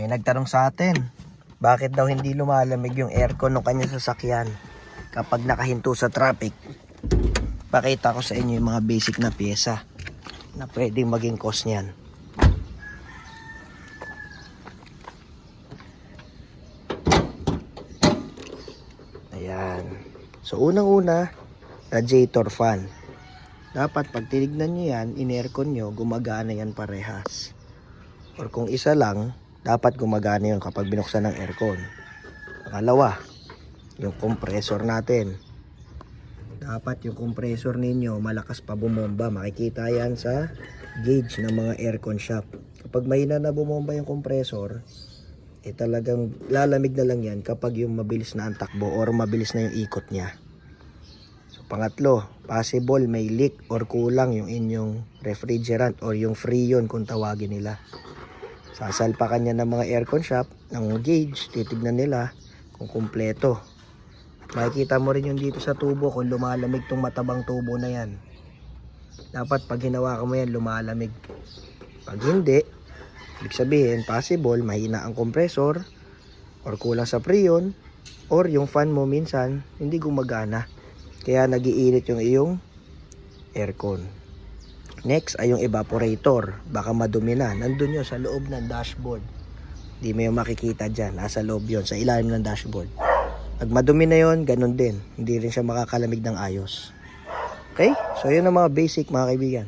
May nagtanong sa atin, bakit daw hindi lumalamig yung aircon ng kanyang sasakyan kapag nakahinto sa traffic? Pakita ko sa inyo yung mga basic na pyesa na pwedeng maging cause niyan. Ayan. So, unang-una, radiator fan. Dapat pag tinignan nyo yan, in-aircon nyo, gumagana yan parehas. Or kung isa lang, dapat gumagana yun kapag binuksan ng aircon. Pangalawa, yung compressor natin. Dapat yung compressor ninyo malakas pa bumomba. Makikita yan sa gauge ng mga aircon shop. Kapag mahina na bumomba yung compressor, eh talagang lalamig na lang yan kapag yung mabilis na ang takbo or mabilis na yung ikot niya. So pangatlo, possible may leak or kulang yung inyong refrigerant or yung freon kung tawagin nila. Sasalpakan niya ng mga aircon shop ng gauge, titignan nila kung kumpleto. Makikita mo rin yung dito sa tubo kung lumalamig tong matabang tubo na yan. Dapat pag hinawakan mo yan, lumalamig. Pag hindi, ibig sabihin, possible, mahina ang compressor, or kulang sa freon, or yung fan mo minsan, hindi gumagana. Kaya nagiinit yung iyong aircon. Next ay yung evaporator. Baka madumi na. Nandun yun sa loob ng dashboard. Hindi mo yung makikita dyan. Nasa loob yun, sa ilalim ng dashboard. Pag madumi na yun, ganun din. Hindi rin siya makakalamig ng ayos. Okay? So yun ang mga basic mga kaibigan.